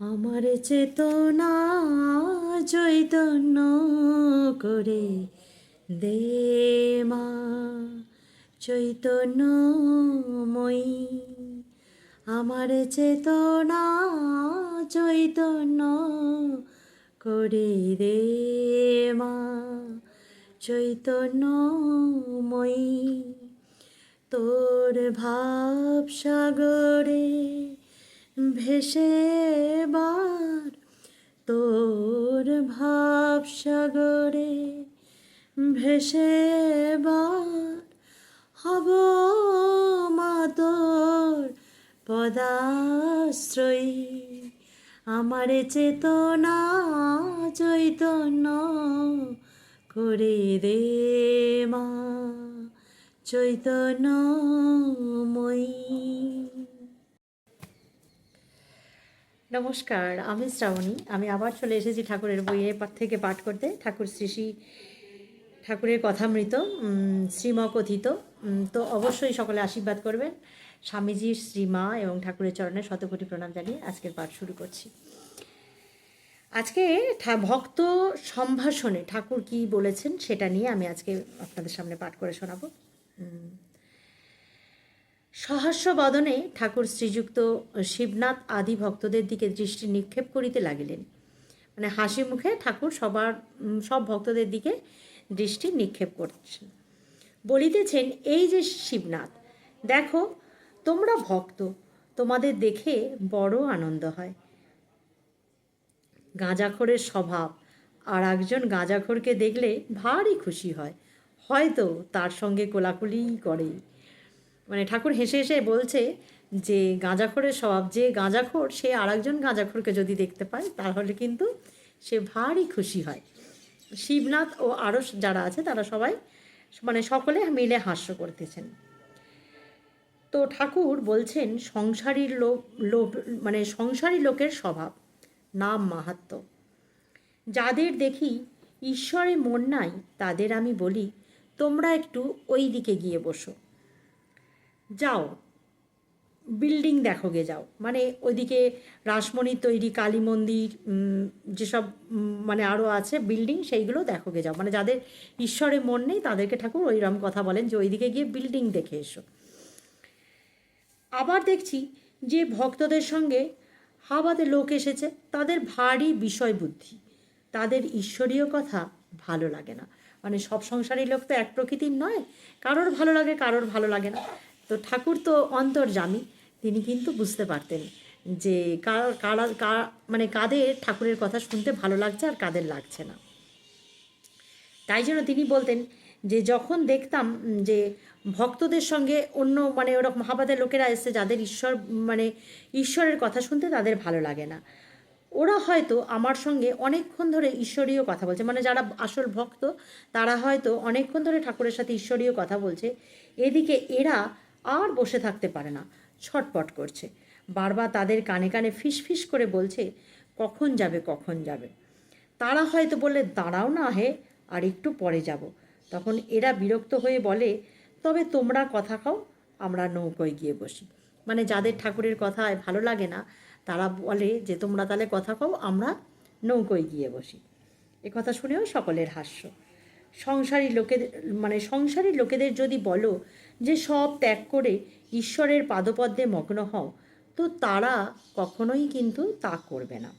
আমার চেতনা চৈতন্য করে দে মা, চৈতন্যময়ী। আমার চেতনা চৈতন্য করে দে মা, চৈতন্যময়ী। তোর ভাব সাগরে ভেসে বার তোর ভাব সাগরে ভেসে বার হব মা তোর পদাশ্রয়ী। আমার চেতনা চৈতন্য করে দে মা, চৈতন্যময়ী। নমস্কার, আমি শ্রাবণী। আমি আবার চলে এসেছি ঠাকুরের বইয়ের থেকে পাঠ করতে। ঠাকুর শ্রী শ্রী ঠাকুরের কথামৃত শ্রীমকথিত। তো অবশ্যই সকলে আশীর্বাদ করবেন। স্বামীজির শ্রীমা এবং ঠাকুরের চরণে শতকোটি প্রণাম জানিয়ে আজকের পাঠ শুরু করছি। আজকে ভক্ত সম্ভাষণে ঠাকুর কি বলেছেন সেটা নিয়ে আমি আজকে আপনাদের সামনে পাঠ করে শোনাবো। সহাস্য বদনে ঠাকুর শ্রীযুক্ত শিবনাথ আদি ভক্তদের দিকে দৃষ্টি নিক্ষেপ করিতে লাগিলেন। মানে হাসি মুখে ঠাকুর সবার সব ভক্তদের দিকে দৃষ্টি নিক্ষেপ করছেন। বলিতেছেন, এই যে শিবনাথ, দেখো, তোমরা ভক্ত, তোমাদের দেখে বড় আনন্দ হয়। গাঁজাখোরের স্বভাব, আর একজন গাঁজাখোরকে দেখলে ভারী খুশি হয়। হয়তো তার সঙ্গে কোলাকুলি করে মানে ঠাকুর হেসে হেসে বলছে যে গাঁজাখোরের স্বভাব, যে গাঁজাখোর, সে আর একজন গাঁজাখোরকে যদি দেখতে পায়, তাহলে কিন্তু সে ভারী খুশি হয়। শিবনাথ ও আরও যারা আছে, তারা সবাই মানে সকলে মিলে হাস্য করতেছেন। তো ঠাকুর বলছেন, সংসারীর লোক লোভ মানে সংসারী লোকের স্বভাব, নাম মাহাত্ম। যাদের দেখি ঈশ্বরে মন নাই তাদের আমি বলি, তোমরা একটু ওই দিকে গিয়ে বসো। যাও। বিল্ডিং দেখো গে যাও। মানে ওইদিকে রাসমণির তৈরি, কালী মন্দির যেসব মানে আরও আছে বিল্ডিং, সেইগুলো দেখো গে যাও। মানে যাদের ঈশ্বরে মন নেই, তাদেরকে ঠাকুর ওইরকম কথা বলেন যে ওইদিকে গিয়ে বিল্ডিং দেখে এসো। আবার দেখছি যে ভক্তদের সঙ্গে হাওয়াতে লোক এসেছে, তাদের ভারী বিষয় বুদ্ধি তাদের ঈশ্বরীয় কথা ভালো লাগে না। মানে সব সংসারী লোক তো এক প্রকৃতির নয়, কারোর ভালো লাগে, কারোর ভালো লাগে না। তো ঠাকুর তো অন্তর্জামী তিনি কিন্তু বুঝতে পারতেন যে কার, কারা, কা- মানে কাদের ঠাকুরের কথা শুনতে ভালো লাগছে আর কাদের লাগছে না। তাই জন্য তিনি বলতেন যে যখন দেখতাম যে ভক্তদের সঙ্গে অন্য মানে ওরকম হাবাদের লোকেরা এসে যাদের ঈশ্বর মানে ঈশ্বরের কথা শুনতে তাদের ভালো লাগে না। ওরা হয়তো আমার সঙ্গে অনেকক্ষণ ধরে ঈশ্বরীয় কথা বলছে মানে যারা আসল ভক্ত তারা হয়তো অনেকক্ষণ ধরে ঠাকুরের সাথে ঈশ্বরীয় কথা বলছে। এদিকে এরা আর বসে থাকতে পারে না। ছটপট করছে। বারবার তাদের কানে কানে ফিস ফিস করে বলছে, কখন যাবে কখন যাবে? তারা হয়তো বললে, দাঁড়াও না হে, আর একটু পরে যাব। তখন এরা বিরক্ত হয়ে বলে, তবে তোমরা কথা খাও আমরা নৌকোয় গিয়ে বসি। মানে যাদের ঠাকুরের কথা ভালো লাগে না, তারা বলে যে, তোমরা তাহলে কথা খাও আমরা নৌকোয় গিয়ে বসি। এ কথা শুনেও সকলের হাস্য। সংসারী লোকেদের মানে সংসারী লোকেদের যদি বলো যে সব ত্যাগ করে ঈশ্বরের পাদপদ্মে মগ্ন হও, তো তারা কখনোই কিন্তু তা করবে না।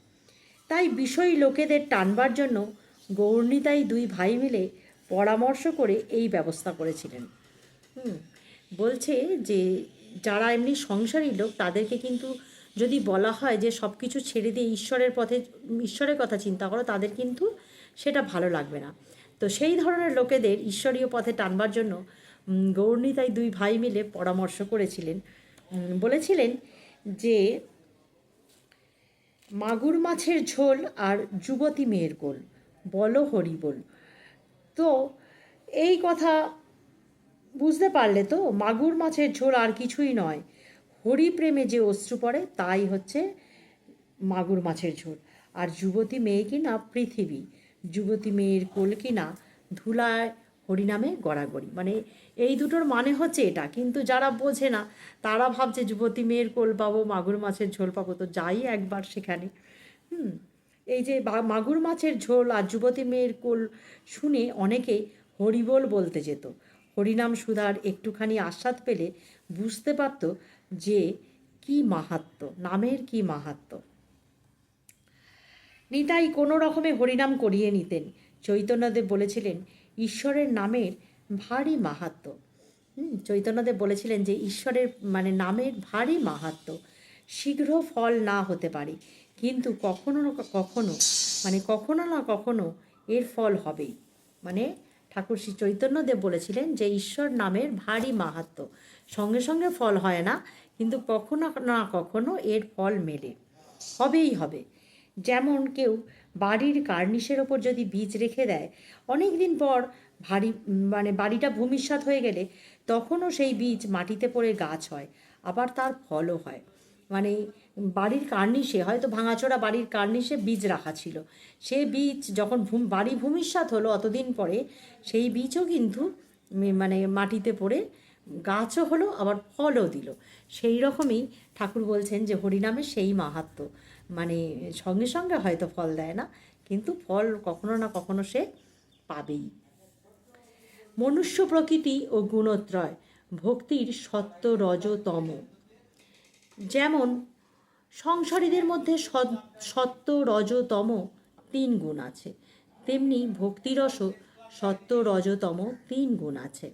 তাই বিষয়ী লোকেদের টানবার জন্য গৌরনীতাই দুই ভাই মিলে পরামর্শ করে এই ব্যবস্থা করেছিলেন। বলছে যে যারা এমনি সংসারী লোক তাদেরকে কিন্তু যদি বলা হয় যে সব কিছু ছেড়ে দিয়ে ঈশ্বরের পথে, ঈশ্বরের কথা চিন্তা করো তাদের কিন্তু সেটা ভালো লাগবে না। তো সেই ধরনের লোকেদের ঈশ্বরীয় পথে টানবার জন্য গৌরনীতাই দুই ভাই মিলে পরামর্শ করেছিলেন। বলেছিলেন যে, মাগুর মাছের ঝোল আর যুবতী মেয়ের গোল, বলো হরি বল। তো এই কথা বুঝতে পারলে তো মাগুর মাছের ঝোল আর কিছুই নয়, হরি প্রেমে যে অশ্রু পড়ে তাই হচ্ছে মাগুর মাছের ঝোল। আর যুবতী মেয়ে কি না পৃথিবী। যুবতী মেয়ের কোল কি না ধুলায় হরিনামে গড়াগড়ি। মানে এই দুটোর মানে হচ্ছে এটা। কিন্তু যারা বোঝে না, তারা ভাবছে যুবতী মেয়ের কোল পাবো, মাগুর মাছের ঝোল পাবো, তো যাই একবার সেখানে। হুম, এই যে মাগুর মাছের ঝোল আর যুবতী মেয়ের কোল শুনে অনেকে হরিবোল বলতে যেত। হরিনাম সুধার একটুখানি আস্বাদ পেলে বুঝতে পারত যে কি মাহাত্ম নামের কি মাহাত্ম নিতাই কোনো রকমে হরিনাম করিয়ে নিতেন। চৈতন্যদেব বলেছিলেন, ঈশ্বরের নামের ভারী মাহাত্ম। চৈতন্যদেব বলেছিলেন যে, ঈশ্বরের মানে নামের ভারী মাহাত্ম। শীঘ্র ফল না হতে পারে। কিন্তু কখনো না কখনো মানে কখনো না কখনো এর ফল হবেই। মানে ঠাকুর শ্রী চৈতন্যদেব বলেছিলেন যে, ঈশ্বর নামের ভারী মাহাত্ম। সঙ্গে সঙ্গে ফল হয় না, কিন্তু কখনো না কখনো এর ফল মেলে। হবেই হবে। যেমন কেউ বাড়ির কার্নিশের ওপর যদি বীজ রেখে দেয়, অনেক দিন পর ভারী মানে বাড়িটা ভূমিষ্যাৎ হয়ে গেলে তখনও সেই বীজ মাটিতে পড়ে গাছ হয়, আবার তার ফলও হয়। মানে বাড়ির কার্নিশে হয়তো ভাঙাচোরা বাড়ির কার্নিশে বীজ রাখা ছিল। সে বীজ যখন বাড়ি ভূমিষ্যাৎ হলো অতদিন পরে, সেই বীজও কিন্তু মানে মাটিতে পড়ে গাছও হলো, আবার ফলও দিল। সেই রকমই ঠাকুর বলছেন যে হরিনামে সেই মাহাত্ম মানে সঙ্গে সঙ্গে হয়তো ফল দেয় না, কিন্তু ফল কখনো না কখনো সে পাবেই। মনুষ্য প্রকৃতি ও গুণত্রয় ভক্তির সত্য রজতম যেমন, সংসারীদের মধ্যে সত্য রজতম তিন গুণ আছে, তেমনি ভক্তিরসও সত্য রজতম তিন গুণ আছে।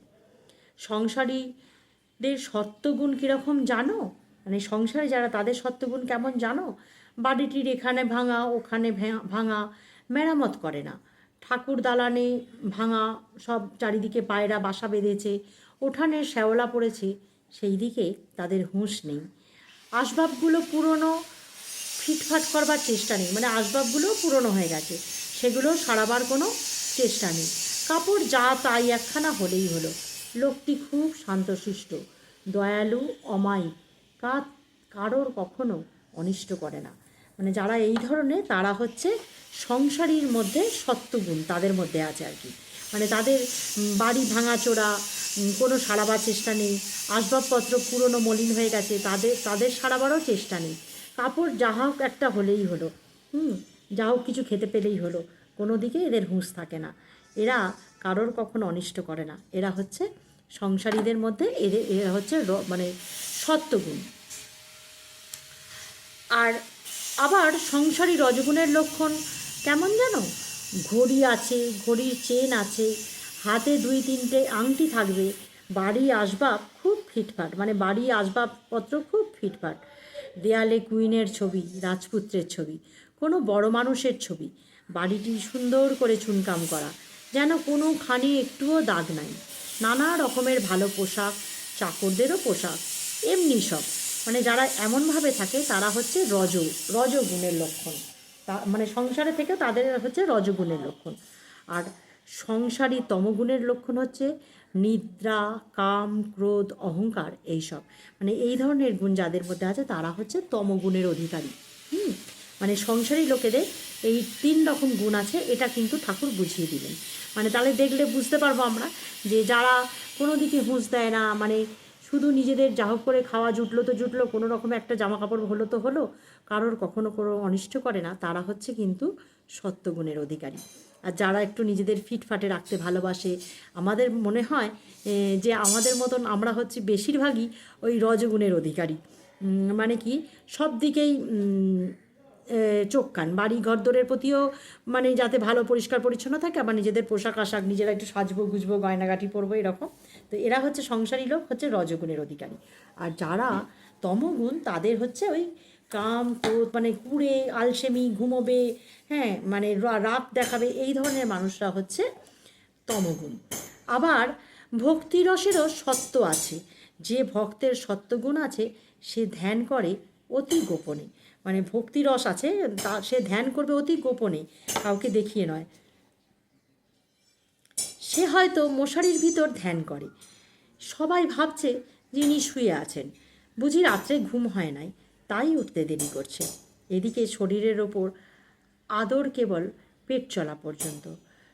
সংসারীদের সত্যগুণ কীরকম জানো? মানে সংসারে যারা তাদের সত্যগুণ কেমন জানো? বাড়িটির এখানে ভাঙা, ওখানে ভাঙা মেরামত করে না। ঠাকুর দালানে ভাঙা সব চারিদিকে পায়রা, বাসা বেঁধেছে, উঠানে শ্যাওলা পড়েছে, সেই দিকে তাদের হুঁশ নেই। আসবাবগুলো পুরনো, ফিটফাট করবার চেষ্টা নেই। মানে আসবাবগুলোও পুরনো হয়ে গেছে, সেগুলো সারাবার কোনো চেষ্টা নেই। কাপড় যা তাই একখানা হলেই হলো। লোকটি খুব শান্তশিষ্ট, দয়ালু, অমায়িক। কা কারোর কখনো অনিষ্ট করে না। মানে যারা এই ধরনের, তারা হচ্ছে সংসারীর মধ্যে সত্যগুণ তাদের মধ্যে আছে আর কি। মানে তাদের বাড়ি ভাঙাচোরা কোনো সারাবার চেষ্টা নেই, আসবাবপত্র পুরনো মলিন হয়ে গেছে, তাদের তাদের সারাবারও চেষ্টা নেই। কাপড় যা হোক একটা হলেই হলো, হুম, যা হোক কিছু খেতে পেলেই হলো, কোনো দিকে এদের হুঁশ থাকে না। এরা কারোর কখনো অনিষ্ট করে না। এরা হচ্ছে সংসারীদের মধ্যে, এদের, এরা হচ্ছে মানে সত্যগুণ আর আবার সংসারী রজগুণের লক্ষণ কেমন জানো? ঘড়ি আছে, ঘড়ির চেন আছে, হাতে দুই তিনটে আংটি থাকবে, বাড়ি আসবাব খুব ফিটফাট মানে বাড়ি আসবাবপত্র খুব ফিটফাট। দেয়ালে কুইনের ছবি, রাজপুত্রের ছবি, কোনো বড় মানুষের ছবি, বাড়িটি সুন্দর করে চুনকাম করা, যেন কোনো খানি একটুও দাগ নাই। নানা রকমের ভালো পোশাক, চাকরদেরও পোশাক, এমনি সব। মানে যারা এমনভাবে থাকে, তারা হচ্ছে রজ, রজগুণের লক্ষণ। তা মানে সংসারে থেকে তাদের হচ্ছে রজগুণের লক্ষণ। আর সংসারী তমগুণের লক্ষণ হচ্ছে নিদ্রা, কাম, ক্রোধ, অহংকার এইসব। মানে এই ধরনের গুণ যাদের মধ্যে আছে, তারা হচ্ছে তমগুণের অধিকারী। হুম? মানে সংসারী লোকেদের এই তিন রকম গুণ আছে, এটা কিন্তু ঠাকুর বুঝিয়ে দিলেন। মানে তাহলে দেখলে বুঝতে পারব আমরা যে যারা কোনো দিকে হুঁশ দেয় না মানে শুধু নিজেদের যা হোক করে খাওয়া জুটলো তো জুটলো, কোনো রকম একটা জামা কাপড় হলো তো হলো, কারোর কখনো কোনো অনিষ্ট করে না, তারা হচ্ছে কিন্তু সত্যগুণের অধিকারী। আর যারা একটু নিজেদের ফিটফাটে রাখতে ভালোবাসে, আমাদের মনে হয় যে আমাদের মতন আমরা হচ্ছে বেশিরভাগই ওই রজগুণের অধিকারী। মানে কি, সব দিকেই চোখ কান। বাড়ি ঘর দোরের প্রতিও মানে যাতে ভালো পরিষ্কার পরিচ্ছন্ন থাকে, আবার নিজেদের পোশাক আশাক নিজেরা একটু সাজবো গুজবো, গয়নাগাটি পরবো, এরকম। তো এরা হচ্ছে সংসারী লোক, হচ্ছে রজগুণের অধিকারী। আর যারা তমগুণ, তাদের হচ্ছে ওই কাম, ক্রোধ মানে কুড়ে, আলসেমি, ঘুমোবে হ্যাঁ মানে রাগ দেখাবে, এই ধরনের মানুষরা হচ্ছে তমগুণ। আবার ভক্তিরসেরও সত্য আছে। যে ভক্তের সত্যগুণ আছে, সে ধ্যান করে অতি গোপনে। মানে ভক্তিরস আছে, তা সে ধ্যান করবে অতি গোপনে, কাউকে দেখিয়ে নয়। সে হয়তো মশারির ভিতর ধ্যান করে। সবাই ভাবছে যিনি শুয়ে আছেন। বুঝি রাত্রে ঘুম হয় নাই, তাই উঠতে দেরি করছে। এদিকে শরীরের ওপর আদর কেবল পেট চলা পর্যন্ত।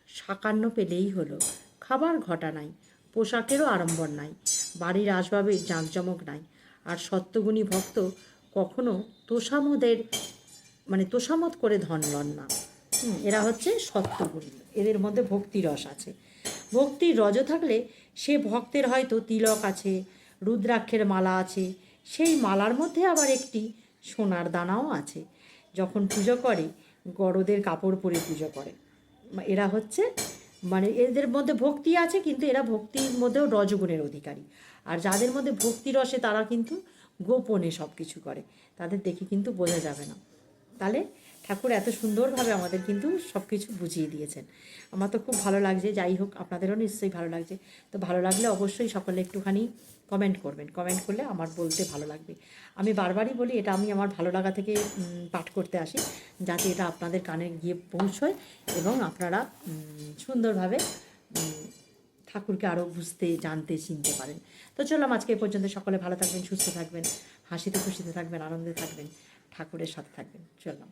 সাকান্ন পেলেই হলো, খাবার ঘটা নাই, পোশাকেরও আড়ম্বর নাই, বাড়ির আসবাবের জাঁকজমক নাই। আর সত্যগুণী ভক্ত কখনো তোষামদের মানে তোষামত করে ধন লন না। এরা হচ্ছে সত্যগুণী এদের মধ্যে ভক্তি রস আছে। ভক্তির রজ থাকলে সে ভক্তের হয়তো তিলক আছে, রুদ্রাক্ষের মালা আছে, সেই মালার মধ্যে আবার একটি সোনার দানাও আছে। যখন পুজো করে, গরদের কাপড় পরে পুজো করে। এরা হচ্ছে মানে এদের মধ্যে ভক্তি আছে, কিন্তু এরা ভক্তির মধ্যেও রজগুণের অধিকারী। আর যাদের মধ্যে ভক্তি রসে তারা কিন্তু গোপনে সব কিছু করে। তাদের দেখে কিন্তু বোঝা যাবে না। তাহলে ঠাকুর এত সুন্দরভাবে আমাদের কিন্তু সব কিছু বুঝিয়ে দিয়েছেন। আমার তো খুব ভালো লাগছে, যাই হোক আপনাদেরও নিশ্চয়ই ভালো লাগছে। তো ভালো লাগলে অবশ্যই সকলে একটুখানি কমেন্ট করবেন। কমেন্ট করলে আমার বলতে ভালো লাগবে। আমি বারবারই বলি, এটা আমি আমার ভালো লাগা থেকে পাঠ করতে আসি। যাতে এটা আপনাদের কানে গিয়ে পৌঁছয় এবং আপনারা সুন্দরভাবে ঠাকুরকে আরও বুঝতে, জানতে, চিনতে পারেন। তো চললাম আজকে এই পর্যন্ত। সকলে ভালো থাকবেন, সুস্থ থাকবেন, হাসিতে খুশিতে থাকবেন, আনন্দে থাকবেন, ঠাকুরের সাথে থাকবেন। চললাম।